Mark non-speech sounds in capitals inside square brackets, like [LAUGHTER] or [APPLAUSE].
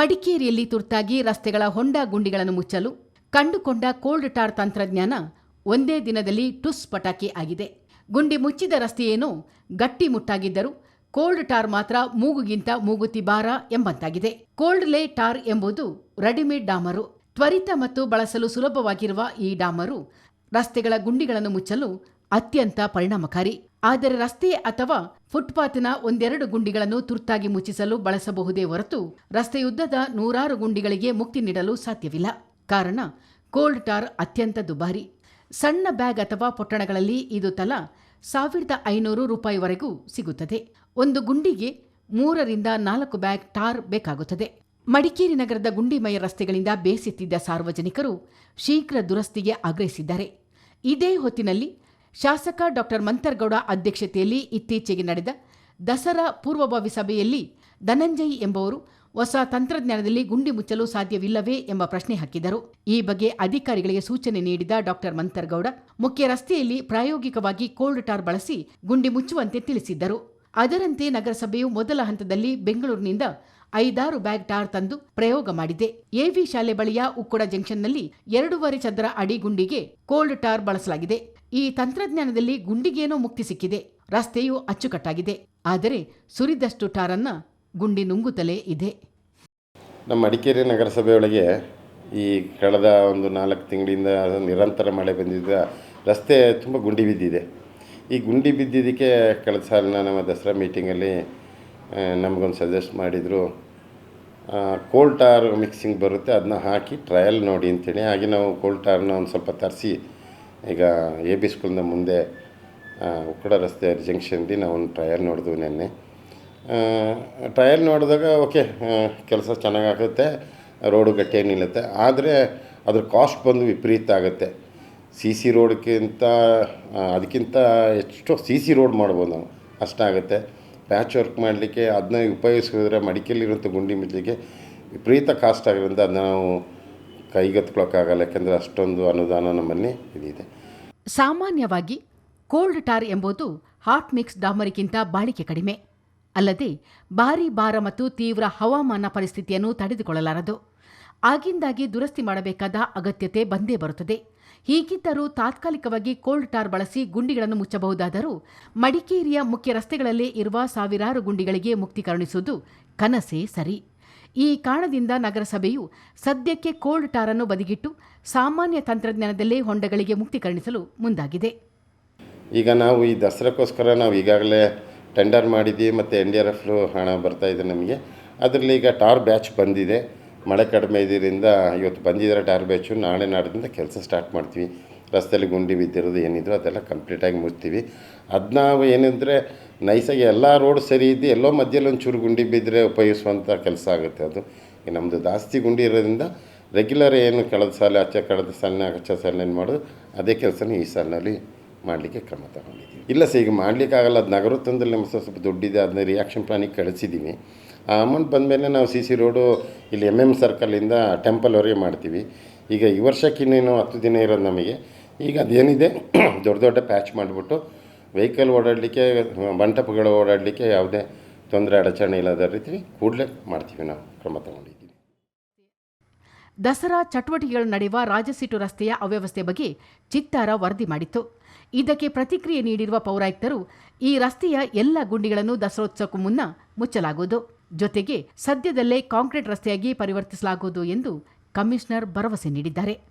ಮಡಿಕೇರಿಯಲ್ಲಿ ತುರ್ತಾಗಿ ರಸ್ತೆಗಳ ಹೊಂಡ ಗುಂಡಿಗಳನ್ನು ಮುಚ್ಚಲು ಕಂಡುಕೊಂಡ ಕೋಲ್ಡ್ ಟಾರ್ ತಂತ್ರಜ್ಞಾನ ಒಂದೇ ದಿನದಲ್ಲಿ ಟುಸ್ ಪಟಾಕಿ ಆಗಿದೆ. ಗುಂಡಿ ಮುಚ್ಚಿದ ರಸ್ತೆಯೇನೋ ಗಟ್ಟಿಮುಟ್ಟಾಗಿದ್ದರೂ ಕೋಲ್ಡ್ ಟಾರ್ ಮಾತ್ರ ಮೂಗುಗಿಂತ ಮೂಗುತಿ ಬಾರ ಎಂಬಂತಾಗಿದೆ. ಕೋಲ್ಡ್ ಲೇ ಟಾರ್ ಎಂಬುದು ರೆಡಿಮೇಡ್ ಡಾಮರು. ತ್ವರಿತ ಮತ್ತು ಬಳಸಲು ಸುಲಭವಾಗಿರುವ ಈ ಡಾಮರು ರಸ್ತೆಗಳ ಗುಂಡಿಗಳನ್ನು ಮುಚ್ಚಲು ಅತ್ಯಂತ ಪರಿಣಾಮಕಾರಿ. ಆದರೆ ರಸ್ತೆ ಅಥವಾ ಫುಟ್ಪಾತ್ನ ಒಂದೆರಡು ಗುಂಡಿಗಳನ್ನು ತುರ್ತಾಗಿ ಮುಚ್ಚಿಸಲು ಬಳಸಬಹುದೇ ಹೊರತು ರಸ್ತೆಯುದ್ದದ ನೂರಾರು ಗುಂಡಿಗಳಿಗೆ ಮುಕ್ತಿ ನೀಡಲು ಸಾಧ್ಯವಿಲ್ಲ. ಕಾರಣ, ಕೋಲ್ಡ್ ಟಾರ್ ಅತ್ಯಂತ ದುಬಾರಿ. ಸಣ್ಣ ಬ್ಯಾಗ್ ಅಥವಾ ಪೊಟ್ಟಣಗಳಲ್ಲಿ ಇದು ತಲಾ ಸಾವಿರದ ಐನೂರು ರೂಪಾಯಿವರೆಗೂ ಸಿಗುತ್ತದೆ. ಒಂದು ಗುಂಡಿಗೆ ಮೂರರಿಂದ ನಾಲ್ಕು ಬ್ಯಾಗ್ ಟಾರ್ ಬೇಕಾಗುತ್ತದೆ. ಮಡಿಕೇರಿ ನಗರದ ಗುಂಡಿಮಯ ರಸ್ತೆಗಳಿಂದ ಬೇಸತ್ತಿದ್ದ ಸಾರ್ವಜನಿಕರು ಶೀಘ್ರ ದುರಸ್ತಿಗೆ ಆಗ್ರಹಿಸಿದ್ದಾರೆ. ಇದೇ ಹೊತ್ತಿನಲ್ಲಿ ಶಾಸಕ ಡಾಕ್ಟರ್ ಮಂತರ್ಗೌಡ ಅಧ್ಯಕ್ಷತೆಯಲ್ಲಿ ಇತ್ತೀಚೆಗೆ ನಡೆದ ದಸರಾ ಪೂರ್ವಭಾವಿ ಸಭೆಯಲ್ಲಿ ಧನಂಜಯ್ ಎಂಬುವರು ಹೊಸ ತಂತ್ರಜ್ಞಾನದಲ್ಲಿ ಗುಂಡಿ ಮುಚ್ಚಲು ಸಾಧ್ಯವಿಲ್ಲವೇ ಎಂಬ ಪ್ರಶ್ನೆ ಹಾಕಿದರು. ಈ ಬಗ್ಗೆ ಅಧಿಕಾರಿಗಳಿಗೆ ಸೂಚನೆ ನೀಡಿದ ಡಾಕ್ಟರ್ ಮಂತರ್ಗೌಡ, ಮುಖ್ಯ ರಸ್ತೆಯಲ್ಲಿ ಪ್ರಾಯೋಗಿಕವಾಗಿ ಕೋಲ್ಡ್ ಟಾರ್ ಬಳಸಿ ಗುಂಡಿ ಮುಚ್ಚುವಂತೆ ತಿಳಿಸಿದ್ದರು. ಅದರಂತೆ ನಗರಸಭೆಯು ಮೊದಲ ಹಂತದಲ್ಲಿ ಬೆಂಗಳೂರಿನಿಂದ ಐದಾರು ಬ್ಯಾಗ್ ಟಾರ್ ತಂದು ಪ್ರಯೋಗ ಮಾಡಿದೆ. ಎವಿ ಶಾಲೆ ಬಳಿಯ ಉಕ್ಕುಡ ಜಂಕ್ಷನ್ನಲ್ಲಿ ಎರಡೂವರೆ ಚದರ ಅಡಿ ಗುಂಡಿಗೆ ಕೋಲ್ಡ್ ಟಾರ್ ಬಳಸಲಾಗಿದೆ. ಈ ತಂತ್ರಜ್ಞಾನದಲ್ಲಿ ಗುಂಡಿಗೇನೋ ಮುಕ್ತಿ ಸಿಕ್ಕಿದೆ. ರಸ್ತೆಯು ಅಚ್ಚುಕಟ್ಟಾಗಿದೆ. ಆದರೆ ಸುರಿದಷ್ಟು ಟಾರನ್ನ ಗುಂಡಿ ನುಂಗುತ್ತಲೇ ಇದೆ. ನಮ್ಮ ಮಡಿಕೇರಿ ನಗರಸಭೆಯೊಳಗೆ ಈ ಕಳೆದ ಒಂದು ನಾಲ್ಕು ತಿಂಗಳಿಂದ ನಿರಂತರ ಮಳೆ ಬಂದಿದ್ದ ರಸ್ತೆ ತುಂಬ ಗುಂಡಿ ಬಿದ್ದಿದೆ. ಈ ಗುಂಡಿ ಬಿದ್ದಿದ್ದಕ್ಕೆ ಕಳೆದ ಸಾಲಿನ ನಮ್ಮ ದಸರಾ ಮೀಟಿಂಗಲ್ಲಿ ನಮಗೊಂದು ಸಜೆಸ್ಟ್ ಮಾಡಿದರು. ಕೋಲ್ಟಾರ್ ಮಿಕ್ಸಿಂಗ್ ಬರುತ್ತೆ. ಅದನ್ನ ಹಾಕಿ ಟ್ರಯಲ್ ನೋಡಿ ಅಂತೇಳಿ. ಹಾಗೆ ನಾವು ಕೋಲ್ಡ್ ಟಾರ್ನ ಒಂದು ಸ್ವಲ್ಪ ತರಿಸಿ ಈಗ ಎ ಬಿ ಸ್ಕೂಲ್ನ ಮುಂದೆ ಉಕ್ಕಡ ರಸ್ತೆ ಜಂಕ್ಷನ್ದಿ ನಾವು ಒಂದು ಟ್ರಯಲ್ ನೋಡಿದ್ವಿ ನೆನ್ನೆ. ಟ್ರಯಲ್ ನೋಡಿದಾಗ ಓಕೆ ಕೆಲಸ ಚೆನ್ನಾಗಾಗುತ್ತೆ ರೋಡು ಗಟ್ಟಿಯಾಗಿ ನಿಲ್ಲುತ್ತೆ. ಆದರೆ ಅದ್ರ ಕಾಸ್ಟ್ ಬಂದು ವಿಪರೀತ ಆಗುತ್ತೆ. ಸಿ ಸಿ ರೋಡ್ಗಿಂತ ಅದಕ್ಕಿಂತ ಎಷ್ಟೋ ಸಿ ಸಿ ರೋಡ್ ಮಾಡ್ಬೋದು ನಾವು. ಅಷ್ಟಾಗುತ್ತೆ ಪ್ಯಾಚ್ ವರ್ಕ್ ಮಾಡಲಿಕ್ಕೆ ಅದನ್ನ ಉಪಯೋಗಿಸಿದ್ರೆ ಮಡಿಕೆಯಲ್ಲಿರುವಂಥ ಗುಂಡಿ ಮುಚ್ಚಲಿಕ್ಕೆ ವಿಪರೀತ ಕಾಸ್ಟ್ ಆಗಿರೋದ್ರಿಂದ ಅದನ್ನ ನಾವು ಕೈಗೆತ್ಕೊಳ್ಳೋಕ್ಕಾಗಲ್ಲ ಯಾಕೆಂದರೆ ಅಷ್ಟೊಂದು ಅನುದಾನ ನಮ್ಮಲ್ಲಿ ಇದಿದೆ. ಸಾಮಾನ್ಯವಾಗಿ ಕೋಲ್ಡ್ ಟಾರ್ ಎಂಬುದು ಹಾಟ್ ಮಿಕ್ಸ್ ಡಾಮರಿಗಿಂತ ಬಾಳಿಕೆ ಕಡಿಮೆ. ಅಲ್ಲದೆ ಭಾರೀ ಭಾರ ಮತ್ತು ತೀವ್ರ ಹವಾಮಾನ ಪರಿಸ್ಥಿತಿಯನ್ನು ತಡೆದುಕೊಳ್ಳಲಾರದು. ಆಗಿಂದಾಗಿ ದುರಸ್ತಿ ಮಾಡಬೇಕಾದ ಅಗತ್ಯತೆ ಬಂದೇ ಬರುತ್ತದೆ. ಹೀಗಿದ್ದರೂ ತಾತ್ಕಾಲಿಕವಾಗಿ ಕೋಲ್ಡ್ ಟಾರ್ ಬಳಸಿ ಗುಂಡಿಗಳನ್ನು ಮುಚ್ಚಬಹುದಾದರೂ ಮಡಿಕೇರಿಯ ಮುಖ್ಯ ರಸ್ತೆಗಳಲ್ಲೇ ಇರುವ ಸಾವಿರಾರು ಗುಂಡಿಗಳಿಗೆ ಮುಕ್ತಿ ಕರುಣಿಸುವುದು ಕನಸೇ ಸರಿ. ಈ ಕಾರಣದಿಂದ ನಗರಸಭೆಯು ಸದ್ಯಕ್ಕೆ ಕೋಲ್ಡ್ ಟಾರನ್ನು ಬದಿಗಿಟ್ಟು ಸಾಮಾನ್ಯ ತಂತ್ರಜ್ಞಾನದಲ್ಲೇ ಹೊಂಡಗಳಿಗೆ ಮುಕ್ತೀಕರಣಿಸಲು ಮುಂದಾಗಿದೆ. ಈಗ ನಾವು ಈ ದಸರಾಕ್ಕೋಸ್ಕರ ನಾವು ಈಗಾಗಲೇ ಟೆಂಡರ್ ಮಾಡಿದ್ವಿ ಮತ್ತು ಎನ್ ಡಿ ಆರ್ ಎಫ್ ಹಣ ಬರ್ತಾ ಇದೆ ನಮಗೆ. ಅದರಲ್ಲಿ ಈಗ ಟಾರ್ ಬ್ಯಾಚ್ ಬಂದಿದೆ. ಮಳೆ ಕಡಿಮೆ ಇದರಿಂದ ಇವತ್ತು ಬಂದಿದ್ದಾರೆ ಟಾರ್ ಬ್ಯಾಚು. ನಾಳೆ ನಾಡಿದಿಂದ ಕೆಲಸ ಸ್ಟಾರ್ಟ್ ಮಾಡ್ತೀವಿ. ರಸ್ತೆಯಲ್ಲಿ ಗುಂಡಿ ಬಿದ್ದಿರೋದು ಏನಿದ್ರು ಅದೆಲ್ಲ ಕಂಪ್ಲೀಟಾಗಿ ಮುಚ್ತೀವಿ. ಅದು ನಾವು ಏನಂದರೆ ನೈಸಾಗಿ ಎಲ್ಲ ರೋಡ್ ಸರಿ ಇದ್ದು ಎಲ್ಲೋ ಮಧ್ಯದಲ್ಲಿ ಒಂಚೂರು ಚೂರು ಗುಂಡಿ ಬಿದ್ದರೆ ಉಪಯೋಗಿಸುವಂಥ ಕೆಲಸ ಆಗುತ್ತೆ ಅದು. ಈಗ ನಮ್ಮದು ಜಾಸ್ತಿ ಗುಂಡಿ ಇರೋದ್ರಿಂದ ರೆಗ್ಯುಲರ್ ಏನು ಕಳೆದ ಸಾಲ, ಆಚೆ ಕಳೆದ ಸಾಲಿನ, ಆಚೆ ಸಾಲನೇನು ಮಾಡೋದು, ಅದೇ ಕೆಲಸನ ಈ ಸಾಲಿನಲ್ಲಿ ಮಾಡಲಿಕ್ಕೆ ಕ್ರಮ ತಗೊಂಡಿದ್ದೀವಿ. ಇಲ್ಲ ಸರ್, ಈಗ ಮಾಡಲಿಕ್ಕಾಗಲ್ಲ, ಅದು ನಗರ ತಂದಲ್ಲಿ ನಮ್ಮ ಸ್ವಲ್ಪ ದುಡ್ಡಿದೆ ಅದನ್ನ ರಿಯಾಕ್ಷನ್ ಪ್ಲಾನಿಗೆ ಕಳಿಸಿದ್ದೀವಿ ಆ ಅಮೌಂಟ್ ಬಂದಮೇಲೆ ನಾವು ಸಿ ಸಿ ರೋಡು ಇಲ್ಲಿ ಎಂ ಎಂ ಸರ್ಕಲಿಂದ ಟೆಂಪಲ್ವರೆಗೆ ಮಾಡ್ತೀವಿ. ಈಗ ಈ ವರ್ಷಕ್ಕೆ ಇನ್ನೇನು ಹತ್ತು ದಿನ ಇರೋದು ನಮಗೆ. ಈಗ ಅದೇನಿದೆ, [CLEARS THROAT] ದೊಡ್ಡ ದೊಡ್ಡ ಪ್ಯಾಚ್ ಮಾಡಿಬಿಟ್ಟು ವೆಹಿಕಲ್ ಓಡಾಡಲಿಕ್ಕೆ, ಮಂಟಪಗಳು ಓಡಾಡಲಿಕ್ಕೆ ಯಾವುದೇ ತೊಂದರೆ, ಅಡಚಣೆ ಇಲ್ಲದ ರೀತಿ ಕೂಡಲೇ ಮಾಡ್ತೀವಿ ನಾವು, ಕ್ರಮ ತಗೊಂಡಿದ್ದೀವಿ. ದಸರಾ ಚಟುವಟಿಕೆಗಳು ನಡೆಯುವ ರಾಜಸಿಟು ರಸ್ತೆಯ ಅವ್ಯವಸ್ಥೆ ಬಗ್ಗೆ ಚಿತ್ತಾರ ವರದಿ ಮಾಡಿತ್ತು. ಇದಕ್ಕೆ ಪ್ರತಿಕ್ರಿಯೆ ನೀಡಿರುವ ಪೌರಾಯುಕ್ತರು, ಈ ರಸ್ತೆಯ ಎಲ್ಲ ಗುಂಡಿಗಳನ್ನು ದಸರೋತ್ಸವಕ್ಕೂ ಮುನ್ನ ಮುಚ್ಚಲಾಗುವುದು. ಜೊತೆಗೆ ಸದ್ಯದಲ್ಲೇ ಕಾಂಕ್ರೀಟ್ ರಸ್ತೆಯಾಗಿ ಪರಿವರ್ತಿಸಲಾಗುವುದು ಎಂದು ಕಮಿಷನರ್ ಭರವಸೆ ನೀಡಿದ್ದಾರೆ.